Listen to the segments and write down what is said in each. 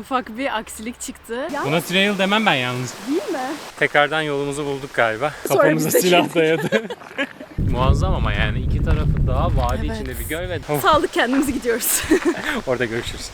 Ufak bir aksilik çıktı. Ya Buna trail demem ben yalnız. değil mi? Tekrardan yolumuzu bulduk galiba. Sonra Kafamıza silah dayadı. Muazzam ama yani iki tarafı dağ, vadi Evet. içinde bir göl ve Sağlık kendimizi gidiyoruz. orada görüşürüz.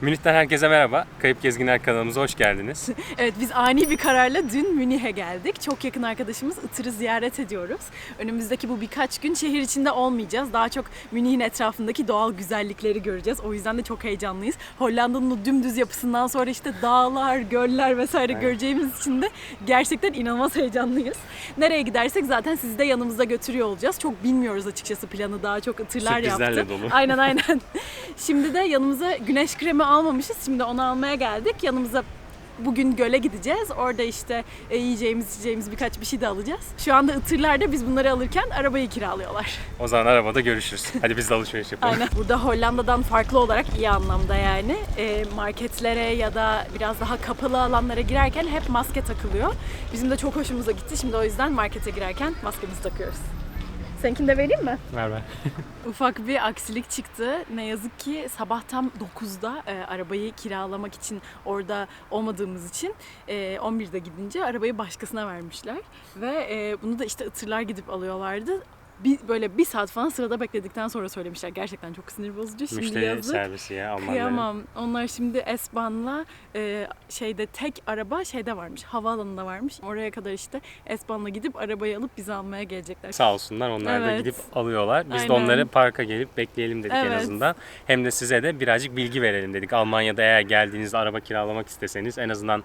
Münih'ten herkese merhaba. Kayıp Gezginler kanalımıza hoş geldiniz. evet biz ani bir kararla dün Münih'e geldik. Çok yakın arkadaşımız Itır'ı ziyaret ediyoruz. Önümüzdeki bu birkaç gün şehir içinde olmayacağız. Daha çok Münih'in etrafındaki doğal güzellikleri göreceğiz. O yüzden de çok heyecanlıyız. Hollanda'nın o dümdüz yapısından sonra işte dağlar, göller vesaire göreceğimiz için de gerçekten inanılmaz heyecanlıyız. Nereye gidersek zaten sizi de yanımızda götürüyor olacağız. Çok bilmiyoruz açıkçası planı. Daha çok Itırlar yaptı. dolu. Aynen aynen. Şimdi de yanımıza güneş kremi almamışız. Şimdi onu almaya geldik. Yanımıza bugün göle gideceğiz. Orada işte e, yiyeceğimiz, içeceğimiz birkaç bir şey de alacağız. Şu anda Itırlar'da biz bunları alırken arabayı kiralıyorlar. O zaman arabada görüşürüz. Hadi biz de alışveriş yapalım. Aynen. Burada Hollanda'dan farklı olarak iyi anlamda yani e, marketlere ya da biraz daha kapalı alanlara girerken hep maske takılıyor. Bizim de çok hoşumuza gitti. Şimdi o yüzden markete girerken maskemizi takıyoruz. Seninkini de vereyim mi? Ver ver. Ufak bir aksilik çıktı. Ne yazık ki sabah tam 9'da e, arabayı kiralamak için orada olmadığımız için e, 11'de gidince arabayı başkasına vermişler. Ve e, bunu da işte ıtırlar gidip alıyorlardı. Bir, böyle bir saat falan sırada bekledikten sonra söylemişler. Gerçekten çok sinir bozucu. Şimdi Müşteri yazık. servisi ya Almanların. Kıyamam. Onlar şimdi S-Bahn'la e, şeyde tek araba şeyde varmış. Havaalanında varmış. Oraya kadar işte S-Bahn'la gidip arabayı alıp bizi almaya gelecekler. Sağ olsunlar onlar da Evet. gidip alıyorlar. Biz de Aynen. onları parka gelip bekleyelim dedik en Evet. azından. Hem de size de birazcık bilgi verelim dedik. Almanya'da eğer geldiğinizde araba kiralamak isteseniz en azından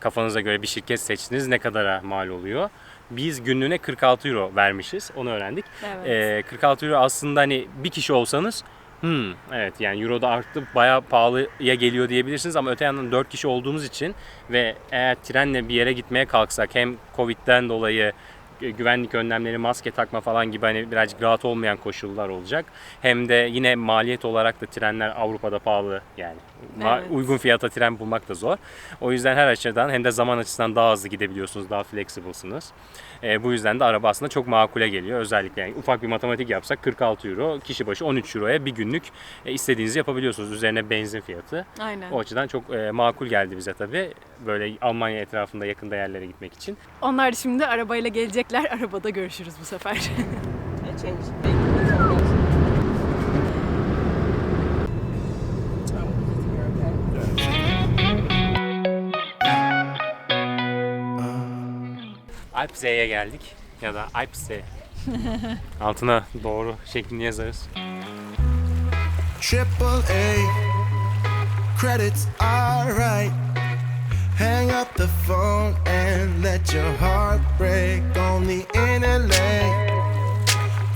kafanıza göre bir şirket seçtiniz ne kadara mal oluyor. Biz günlüğüne 46 euro vermişiz. Onu öğrendik. Evet. Ee, 46 euro aslında hani bir kişi olsanız Hmm, evet yani euro da arttı bayağı pahalıya geliyor diyebilirsiniz ama öte yandan 4 kişi olduğumuz için ve eğer trenle bir yere gitmeye kalksak hem Covid'den dolayı güvenlik önlemleri, maske takma falan gibi hani birazcık rahat olmayan koşullar olacak. Hem de yine maliyet olarak da trenler Avrupa'da pahalı yani. Ma- Evet. Uygun fiyata tren bulmak da zor. O yüzden her açıdan hem de zaman açısından daha hızlı gidebiliyorsunuz, daha flexiblesınız. E, bu yüzden de araba aslında çok makule geliyor. Özellikle yani ufak bir matematik yapsak 46 euro, kişi başı 13 euroya bir günlük e, istediğinizi yapabiliyorsunuz. Üzerine benzin fiyatı. Aynen. O açıdan çok e, makul geldi bize tabii. Böyle Almanya etrafında yakında yerlere gitmek için. Onlar şimdi arabayla gelecekler. Arabada görüşürüz bu sefer. Alpze'ye geldik ya da Alpze. Altına doğru şeklini yazarız. Triple A. Credits are right. Hang up the phone and let your heart break. Only in LA.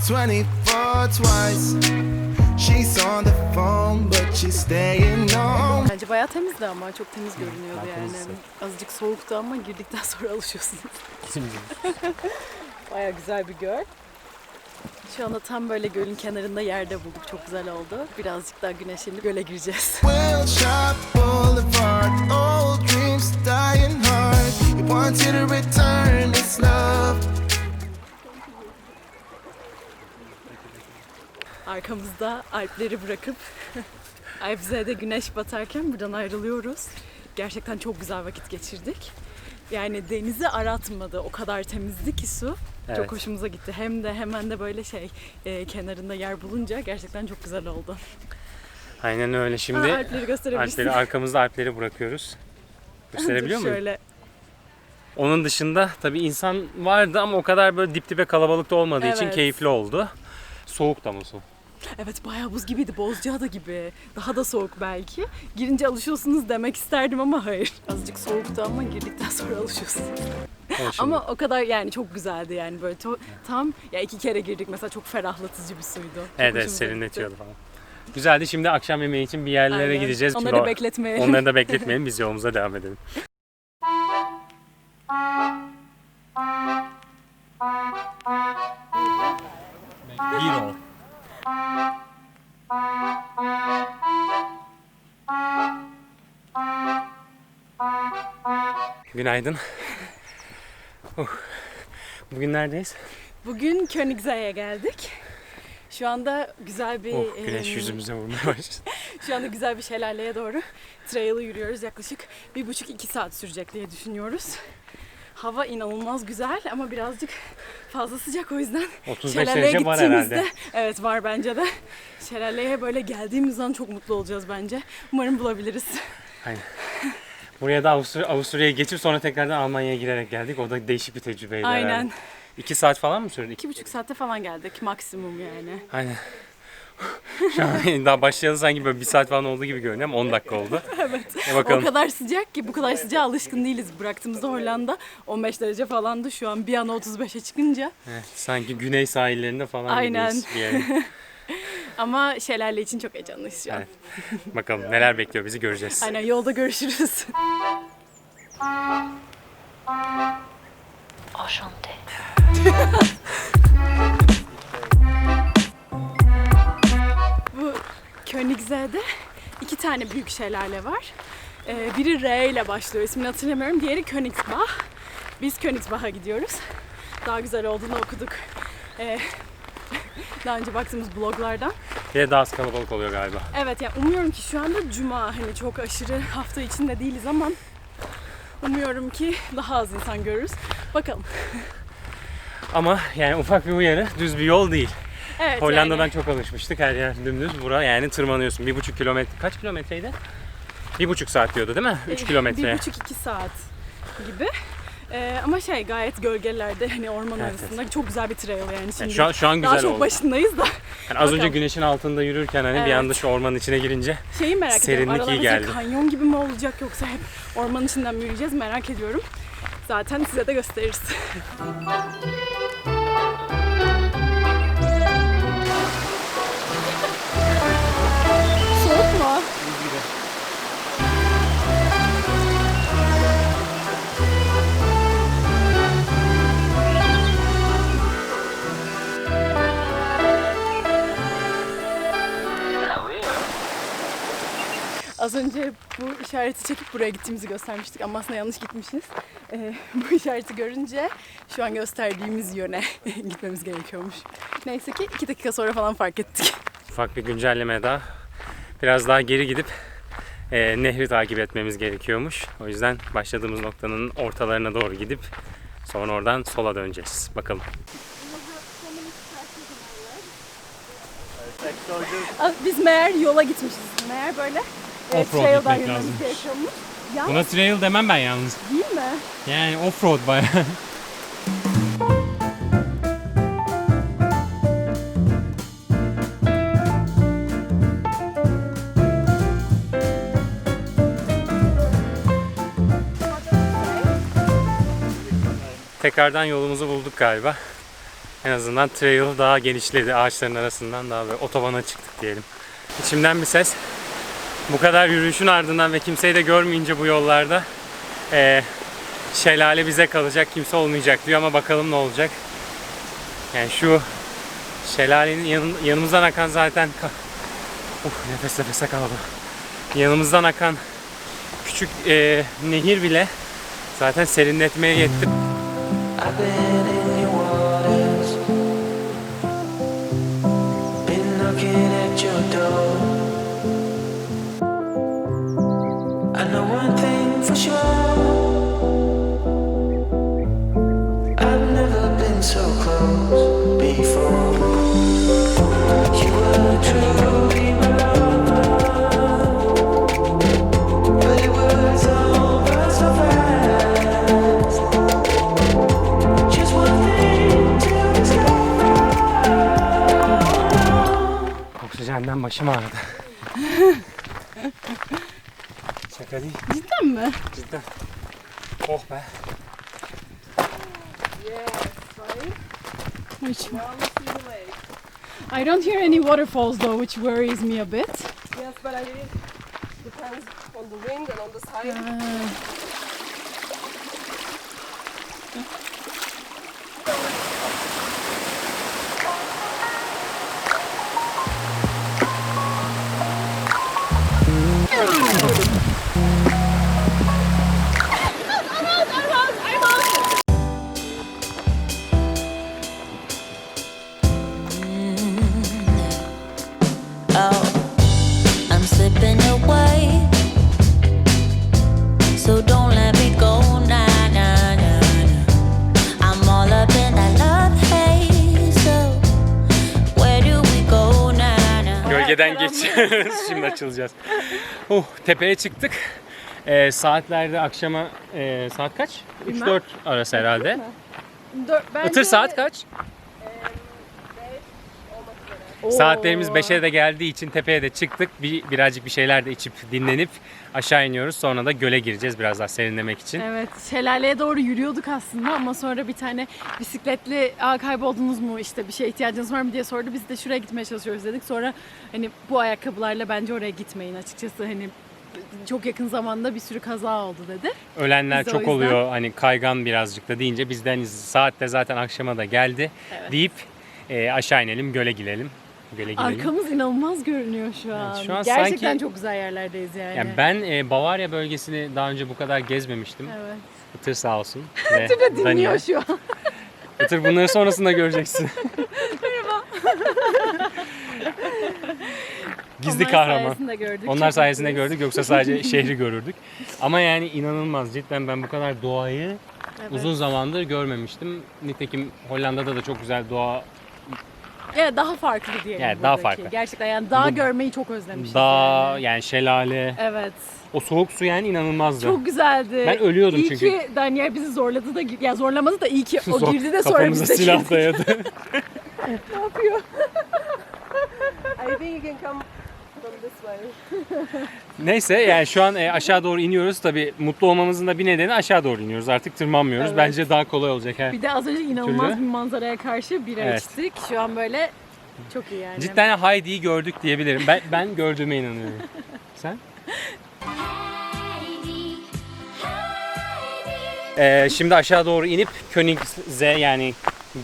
24 twice. She's on the phone, but she's staying home. Bence bayağı temizdi ama çok temiz görünüyordu bayağı yani. temizdi. Azıcık soğuktu ama girdikten sonra alışıyorsunuz. Bayağı güzel bir göl. Şu anda tam böyle gölün kenarında yerde bulduk. Çok güzel oldu. Birazcık daha güneşlenip göle gireceğiz. Boulevard. Old dreams dying hard. You want you to return this love. Arkamızda Alpleri bırakıp Alpze'de güneş batarken buradan ayrılıyoruz. Gerçekten çok güzel vakit geçirdik. Yani denizi aratmadı. O kadar temizdi ki su. Evet. Çok hoşumuza gitti. Hem de hemen de böyle şey e, kenarında yer bulunca gerçekten çok güzel oldu. Aynen öyle. Şimdi Aa, Alpleri gösterebilirsin. Alpleri arkamızda Alpleri bırakıyoruz. Gösterebiliyor muyum? Şöyle. Onun dışında tabii insan vardı ama o kadar böyle dip dibe kalabalıkta olmadığı için Evet. keyifli oldu. Soğuk da mı su? Evet bayağı buz gibiydi. Bozcaada gibi. Daha da soğuk belki. Girince alışıyorsunuz demek isterdim ama hayır. Azıcık soğuktu ama girdikten sonra alışıyorsunuz. Ama o kadar yani çok güzeldi yani böyle to- tam ya iki kere girdik mesela çok ferahlatıcı bir suydu. Çok Evet, evet hoşumuza serinletiyordu falan. Güzeldi. Şimdi akşam yemeği için bir yerlere Aynen. gideceğiz. Onları Şimdi o- bekletmeyelim. Onları da bekletmeyelim. Biz yolumuza devam edelim. Bir ol. Günaydın. Uh, Bugün neredeyiz? Bugün Königsee'ye geldik. Şu anda güzel bir Oh, güneş em, yüzümüze vurmaya başladı. Şu anda güzel bir şelaleye doğru trail'ı yürüyoruz. Yaklaşık bir buçuk iki saat sürecek diye düşünüyoruz. Hava inanılmaz güzel ama birazcık fazla sıcak o yüzden 35 şelaleye derece var herhalde. evet var bence de şelaleye böyle geldiğimiz an çok mutlu olacağız bence. Umarım bulabiliriz. Buraya da Avusturya, Avusturya'ya geçip sonra tekrardan Almanya'ya girerek geldik. O da değişik bir tecrübeydi Aynen. herhalde. 2 saat falan mı sürdü? İki buçuk saatte falan geldik maksimum yani. Aynen. Şu an daha başlayalı sanki böyle bir saat falan olduğu gibi görünüyor ama 10 dakika oldu. evet. E O bakalım. kadar sıcak ki bu kadar sıcağa alışkın değiliz. Bıraktığımızda Hollanda 15 derece falandı. Şu an bir an 35'e çıkınca. Evet, sanki güney sahillerinde falan Aynen. gibiyiz bir yere. Ama şelale için çok heyecanlıyız şu an. Evet. Bakalım neler bekliyor bizi göreceğiz. Aynen yolda görüşürüz. Enchanté. Bu Königsee'de iki tane büyük şelale var. Ee, biri R ile başlıyor. ismini hatırlamıyorum. Diğeri Königsbach. Biz Königsbach'a gidiyoruz. Daha güzel olduğunu okuduk. Ee, daha önce baktığımız bloglardan. De daha az kalabalık oluyor galiba. Evet ya umuyorum ki şu anda cuma hani çok aşırı hafta içinde değiliz ama umuyorum ki daha az insan görürüz. Bakalım. Ama yani ufak bir uyarı düz bir yol değil. Evet Hollanda'dan yani, çok alışmıştık. Her yer dümdüz. Bura yani tırmanıyorsun. Bir buçuk kilometre. Kaç kilometreydi? Bir buçuk saat diyordu değil mi? Üç e, kilometreye. Bir buçuk iki saat gibi. Ee, ama şey gayet gölgelerde hani orman Evet, arasında çok güzel bir trail yani şimdi. Yani şu an, şu an daha güzel çok oldu. başındayız da Yani az önce güneşin altında yürürken hani bir Evet. anda şu ormanın içine girince şeyi merak ediyorum. Serinlik Aralar iyi geldi. kanyon gibi mi olacak yoksa hep ormanın içinden mi yürüyeceğiz merak ediyorum. Zaten size de gösteririz. Az önce bu işareti çekip buraya gittiğimizi göstermiştik ama aslında yanlış gitmişiz. Ee, bu işareti görünce şu an gösterdiğimiz yöne gitmemiz gerekiyormuş. Neyse ki iki dakika sonra falan fark ettik. ufak bir güncelleme daha. Biraz daha geri gidip e, nehri takip etmemiz gerekiyormuş. O yüzden başladığımız noktanın ortalarına doğru gidip sonra oradan sola döneceğiz. Bakalım. Biz meğer yola gitmişiz. Meğer böyle e, Offroad trail'dan gitmek yürümemiz lazımmış. gerekiyormuş. Ya Buna trail demem ben yalnız. değil mi? Yani offroad bayağı. Tekrardan yolumuzu bulduk galiba. En azından trail daha genişledi ağaçların arasından daha böyle otobana çıktık diyelim. İçimden bir ses bu kadar yürüyüşün ardından ve kimseyi de görmeyince bu yollarda eee, şelale bize kalacak kimse olmayacak diyor ama bakalım ne olacak. Yani şu şelalenin yanın, yanımızdan akan zaten Uf, nefes nefese kaldı. Yanımızdan akan küçük eee, nehir bile zaten serinletmeye yetti. I've Şaka değil, Cidden mi? cidden. Oh be. Which I don't hear any waterfalls though, which worries me a bit. Yes, but I mean, depends on the wind and on the side. Gölgeden karanlık. geçiyoruz. Şimdi açılacağız. Oh, tepeye çıktık. Ee, saatlerde akşama e, saat kaç? Bilmem. 3-4 arası herhalde. Dör- bence- Itır saat kaç? Oo. Saatlerimiz 5'e de geldiği için tepeye de çıktık. Bir, birazcık bir şeyler de içip dinlenip aşağı iniyoruz. Sonra da göle gireceğiz biraz daha serinlemek için. Evet, şelaleye doğru yürüyorduk aslında ama sonra bir tane bisikletli Aa, kayboldunuz mu işte bir şeye ihtiyacınız var mı diye sordu. Biz de şuraya gitmeye çalışıyoruz dedik. Sonra hani bu ayakkabılarla bence oraya gitmeyin açıkçası hani çok yakın zamanda bir sürü kaza oldu dedi. Ölenler Biz çok yüzden- oluyor. Hani kaygan birazcık da deyince biz de hani saat de zaten akşama da geldi deyip e, aşağı inelim göle girelim. Gidelim. Arkamız inanılmaz görünüyor şu an. şu an Gerçekten sanki- çok güzel yerlerdeyiz yani. Yani ben e, Bavarya bölgesini daha önce bu kadar gezmemiştim. Evet. Itır sağ olsun. Ve Tübe dinliyor Daniel. şu an. Itır bunları sonrasında göreceksin. Gizli Onlar kahraman. sayesinde gördük. Onlar sayesinde mutluyuz. gördük yoksa sadece şehri görürdük. Ama yani inanılmaz cidden ben bu kadar doğayı Evet. uzun zamandır görmemiştim. Nitekim Hollanda'da da çok güzel doğa, Evet daha farklı diyelim Yani daha buradaki. farklı. Gerçekten yani dağ Bu- görmeyi çok özlemişiz dağ yani. yani şelale. Evet. O soğuk su yani inanılmazdı. Çok güzeldi. Ben ölüyordum iyi çünkü. ki Daniel bizi zorladı da ya zorlamadı da iyi ki o Zor- girdi de sonra Kafamıza biz de silah girdik. dayadı. Ne yapıyor? I think you can come. Neyse yani şu an e, aşağı doğru iniyoruz. Tabii mutlu olmamızın da bir nedeni aşağı doğru iniyoruz. Artık tırmanmıyoruz. Evet. Bence daha kolay olacak. He. Bir de az önce inanılmaz Türlü. bir manzaraya karşı bira Evet. içtik. Şu an böyle çok iyi yani. Cidden Heidi'yi gördük diyebilirim. Ben, ben gördüğüme inanıyorum. Sen? Ee, şimdi aşağı doğru inip Königse yani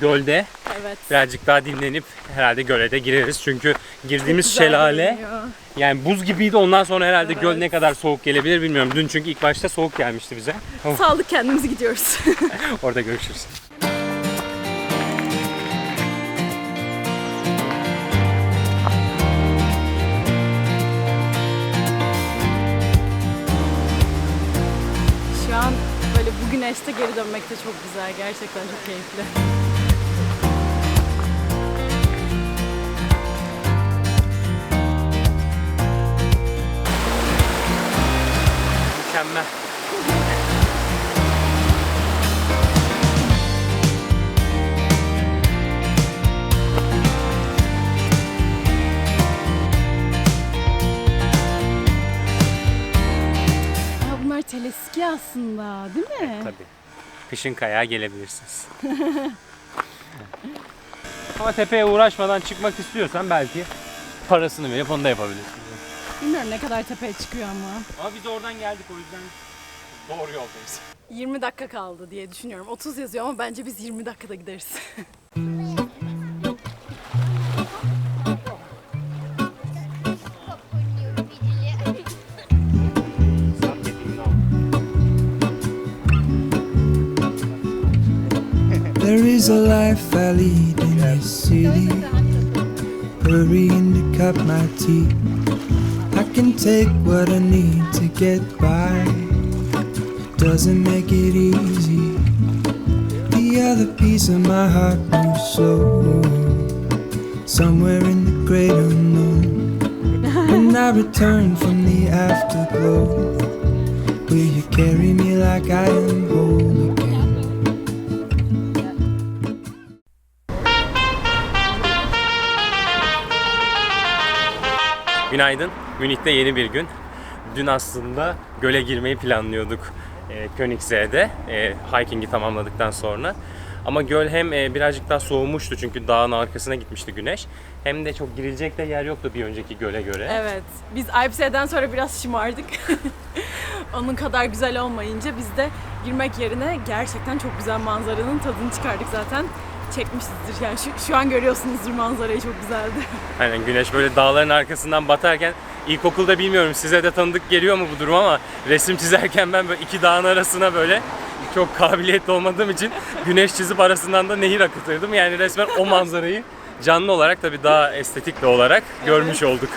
gölde Evet. birazcık daha dinlenip herhalde göle de gireriz. Çünkü girdiğimiz şelale görünüyor. yani buz gibiydi. Ondan sonra herhalde Evet. göl ne kadar soğuk gelebilir bilmiyorum. Dün çünkü ilk başta soğuk gelmişti bize. Oh, Sağlık kendimizi gidiyoruz. Orada görüşürüz. Şu an böyle bu güneşte geri dönmek de çok güzel. Gerçekten çok keyifli. Mükemmel. Aa, bunlar teleski aslında değil mi? Tabii. Kışın kayağa gelebilirsiniz. Ama tepeye uğraşmadan çıkmak istiyorsan belki parasını verip onu da yapabilirsin. Bilmiyorum ne kadar tepeye çıkıyor ama. Ama biz oradan geldik o yüzden doğru yoldayız. 20 dakika kaldı diye düşünüyorum. 30 yazıyor ama bence biz 20 dakikada gideriz. There is a life I lead in this city. Hurrying to cut my teeth. Can take what I need to get by. Doesn't make it easy. The other piece of my heart moves slow. Somewhere in the great unknown. When I return from the afterglow, will you carry me like I am whole Günaydın. Münih'te yeni bir gün. Dün aslında göle girmeyi planlıyorduk e, Königsee'de e, hiking'i tamamladıktan sonra. Ama göl hem e, birazcık daha soğumuştu çünkü dağın arkasına gitmişti güneş. Hem de çok girilecek de yer yoktu bir önceki göle göre. Evet. Biz Alpse'den sonra biraz şımardık. Onun kadar güzel olmayınca biz de girmek yerine gerçekten çok güzel manzaranın tadını çıkardık zaten. Çekmişizdir yani şu, şu an görüyorsunuzdur manzarayı çok güzeldi. Aynen güneş böyle dağların arkasından batarken ilkokulda bilmiyorum size de tanıdık geliyor mu bu durum ama resim çizerken ben böyle iki dağın arasına böyle çok kabiliyetli olmadığım için güneş çizip arasından da nehir akıtırdım. Yani resmen o manzarayı canlı olarak tabii daha estetik de olarak görmüş olduk.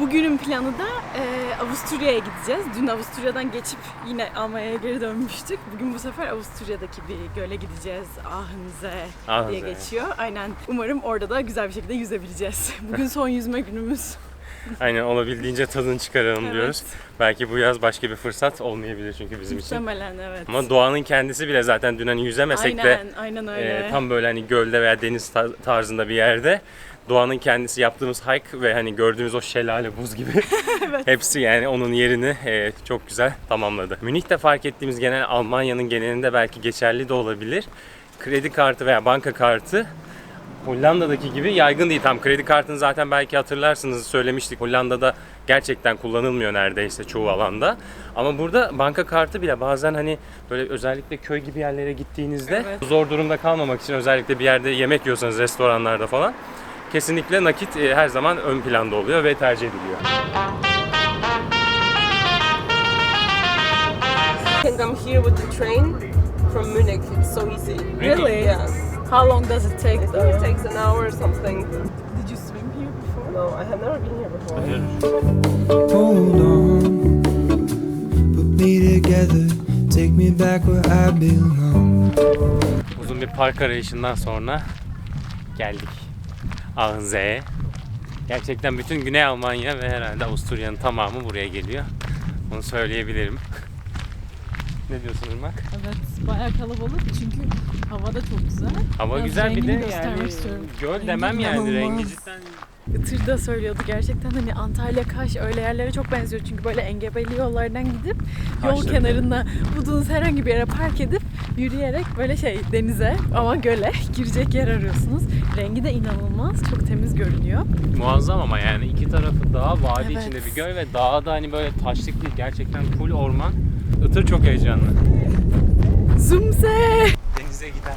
Bugünün planı da e, Avusturya'ya gideceğiz. Dün Avusturya'dan geçip yine Almanya'ya geri dönmüştük. Bugün bu sefer Avusturya'daki bir göle gideceğiz. Ahmse diye Ahmse. geçiyor. Aynen. Umarım orada da güzel bir şekilde yüzebileceğiz. Bugün son yüzme günümüz. Aynen olabildiğince tadını çıkaralım Evet. diyoruz. Belki bu yaz başka bir fırsat olmayabilir çünkü bizim için. Muhtemelen evet. Ama doğanın kendisi bile zaten dün hani yüzemesek de aynen, aynen öyle. e, tam böyle hani gölde veya deniz tar- tarzında bir yerde doğanın kendisi yaptığımız hike ve hani gördüğümüz o şelale buz gibi hepsi yani onun yerini e, çok güzel tamamladı. Münih'te fark ettiğimiz genel Almanya'nın genelinde belki geçerli de olabilir. Kredi kartı veya banka kartı Hollanda'daki gibi yaygın değil. Tam kredi kartını zaten belki hatırlarsınız söylemiştik. Hollanda'da gerçekten kullanılmıyor neredeyse çoğu alanda. Ama burada banka kartı bile bazen hani böyle özellikle köy gibi yerlere gittiğinizde Evet. zor durumda kalmamak için özellikle bir yerde yemek yiyorsanız restoranlarda falan kesinlikle nakit e, her zaman ön planda oluyor ve tercih ediliyor. Can come here with the train from Munich. It's so easy. Really? Yes. How long does it take I think though? it takes an hour or something. Did you swim here before? No, I have never been here before. Hold on, put me together, take me back where I belong. Uzun bir park arayışından sonra geldik Ahınze'ye. Gerçekten bütün Güney Almanya ve herhalde Avusturya'nın tamamı buraya geliyor. Onu söyleyebilirim. ne diyorsun Irmak? Evet bayağı kalabalık çünkü hava da çok güzel. Hava Biraz güzel bir de yani göl demem yani rengi cidden Itır da söylüyordu gerçekten hani Antalya Kaş öyle yerlere çok benziyor çünkü böyle engebeli yollardan gidip yol Kaş'ta kenarında bulduğunuz herhangi bir yere park edip yürüyerek böyle şey denize ama göle girecek yer arıyorsunuz. Rengi de inanılmaz çok temiz görünüyor. muazzam ama yani iki tarafı dağ, vadi Evet. içinde bir göl ve dağda hani böyle taşlık değil gerçekten full orman. Itır çok heyecanlı. Zumse! Denize gider.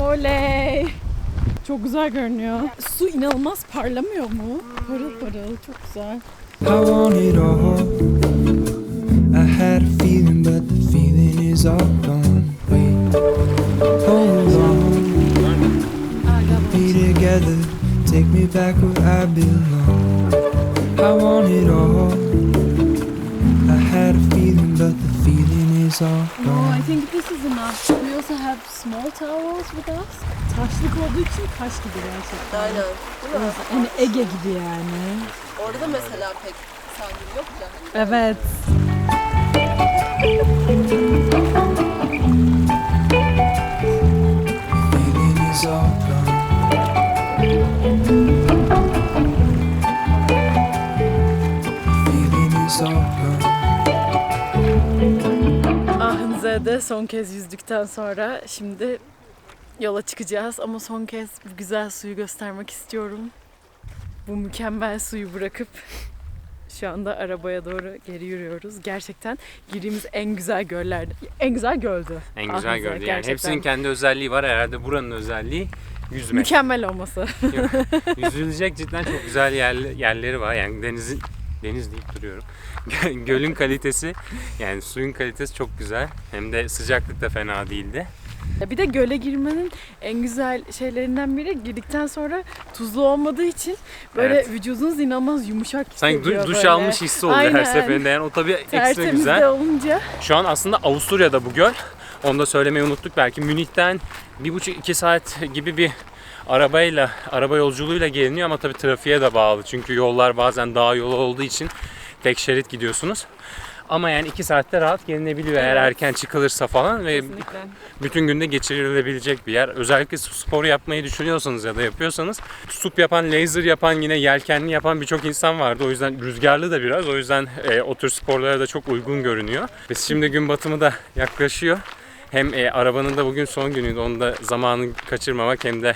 Oley! Çok güzel görünüyor. Su inanılmaz parlamıyor mu? Parıl parıl çok güzel. I want it all. I had a feeling, but the feeling is all gone. Wait, hold on, me together, take me back where I belong. I want it all. I had a feeling, but the feeling is all No, I gone. think this is enough. We also have small towels with us. Taşlık olduğu için taş gibi gerçekten. Aynen. Değil mi? Hani Ege gibi yani. Orada mesela pek sahil yok ya. Evet. Feeling is all gone. Feeling is all gone. Ahınze'de son kez yüzdükten sonra şimdi yola çıkacağız ama son kez bu güzel suyu göstermek istiyorum. Bu mükemmel suyu bırakıp şu anda arabaya doğru geri yürüyoruz. Gerçekten girdiğimiz en güzel göller, en güzel göldü. En güzel Ahınze, gördü yani. gerçekten. Hepsinin kendi özelliği var. Herhalde buranın özelliği yüzmek. Mükemmel olması. Yüzülecek cidden çok güzel yerli, yerleri var. Yani denizin deniz deyip duruyorum. Gölün kalitesi yani suyun kalitesi çok güzel. Hem de sıcaklık da fena değildi. Ya Bir de göle girmenin en güzel şeylerinden biri girdikten sonra tuzlu olmadığı için böyle Evet. vücudunuz inanılmaz yumuşak Sanki hissediyor du- duş böyle. almış hissi oluyor Aynen. her seferinde. Yani o tabii ekstra güzel. de olunca. Şu an aslında Avusturya'da bu göl. Onu da söylemeyi unuttuk. Belki Münih'ten bir buçuk iki saat gibi bir arabayla, araba yolculuğuyla geliniyor ama tabii trafiğe de bağlı. Çünkü yollar bazen dağ yolu olduğu için tek şerit gidiyorsunuz. Ama yani iki saatte rahat gelinebiliyor eğer Evet. erken çıkılırsa falan ve Kesinlikle. bütün günde geçirilebilecek bir yer. Özellikle su sporu yapmayı düşünüyorsanız ya da yapıyorsanız sup yapan, laser yapan, yine yelkenli yapan birçok insan vardı. O yüzden rüzgarlı da biraz. O yüzden e, o tür sporlara da çok uygun görünüyor. Biz şimdi gün batımı da yaklaşıyor. Hem e, arabanın da bugün son günüydü. Onu da zamanı kaçırmamak hem de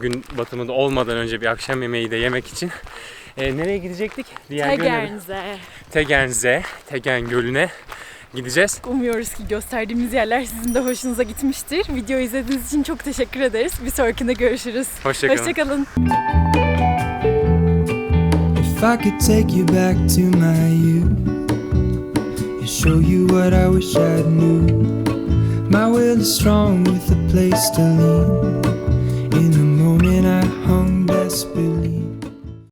gün batımı da olmadan önce bir akşam yemeği de yemek için. E, nereye gidecektik? Diğer Tegernze. Tegenze, Tegen Gölü'ne gideceğiz. Umuyoruz ki gösterdiğimiz yerler sizin de hoşunuza gitmiştir. Videoyu izlediğiniz için çok teşekkür ederiz. Bir sonrakinde görüşürüz. Hoşçakalın. Hoşçakalın. If I could take you back to my youth and show you what I wish I knew. My will is strong with a place to lean. hung disbelief.